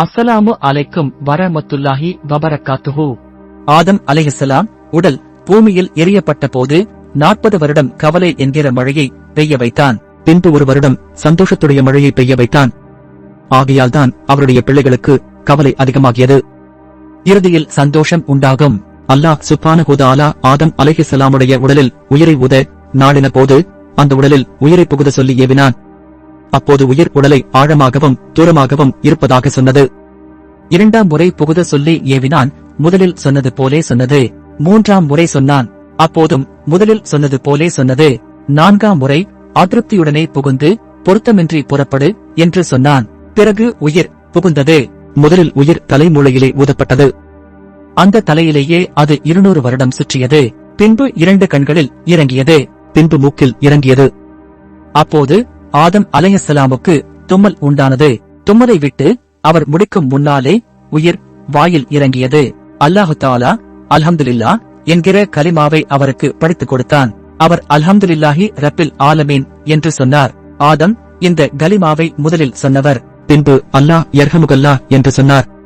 அஸ்ஸலாமு அலைக்கும் வரமத்துல்லாஹி வபரக்காத்துஹு. ஆதம் அலைஹிஸ்ஸலாம் உடல் பூமியில் எரியப்பட்ட போது நாற்பது வருடம் கவலை என்கிற மழையை பெய்ய வைத்தான். பின்பு ஒரு வருடம் சந்தோஷத்துடைய மழையை பெய்ய வைத்தான். ஆகையால் தான் அவருடைய பிள்ளைகளுக்கு கவலை அதிகமாகியது. இறுதியில் சந்தோஷம் உண்டாகும். அல்லாஹ் சுப்பான ஹுதாலா ஆதம் அலைஹிஸ்ஸலாமுடைய உடலில் உயிரை உத நாடின போது அந்த உடலில் உயிரை புகுத சொல்லி ஏவினான். அப்போது உயிர் உடலை ஆழமாகவும் தூரமாகவும் இருப்பதாக சொன்னது. இரண்டாம் முறை புகுத சொல்லி ஏவினான் முதலில் சொன்னது போலே சொன்னது. மூன்றாம் முறை சொன்னான் அப்போதும் முதலில் சொன்னது போலே சொன்னது. நான்காம் முறை அதிருப்தியுடனே புகுந்து பொருத்தமின்றி புறப்படு என்று சொன்னான். பிறகு உயிர் புகுந்தது. முதலில் உயிர் தலைமூளையிலே ஊதப்பட்டது. அந்த தலையிலேயே அது இருநூறு வருடம் சுற்றியது. பின்பு இரண்டு கண்களில் இறங்கியது. பின்பு மூக்கில் இறங்கியது. அப்போது ஆதம் அலையசலாமுக்கு தும்மல் உண்டானது. தும்மலை விட்டு அவர் முடிக்கும் முன்னாலே உயிர் வாயில் இறங்கியது. அல்லாஹு தாலா அல்ஹம்துலில்லா என்கிற கலிமாவை அவருக்கு படித்துக் கொடுத்தான். அவர் அல்ஹம்துலில்லாஹி ரப்பில் ஆலமீன் என்று சொன்னார். ஆதம் இந்த கலிமாவை முதலில் சொன்னவர். பின்பு அல்லாஹ் எர்ஹமுகல்லா என்று சொன்னார்.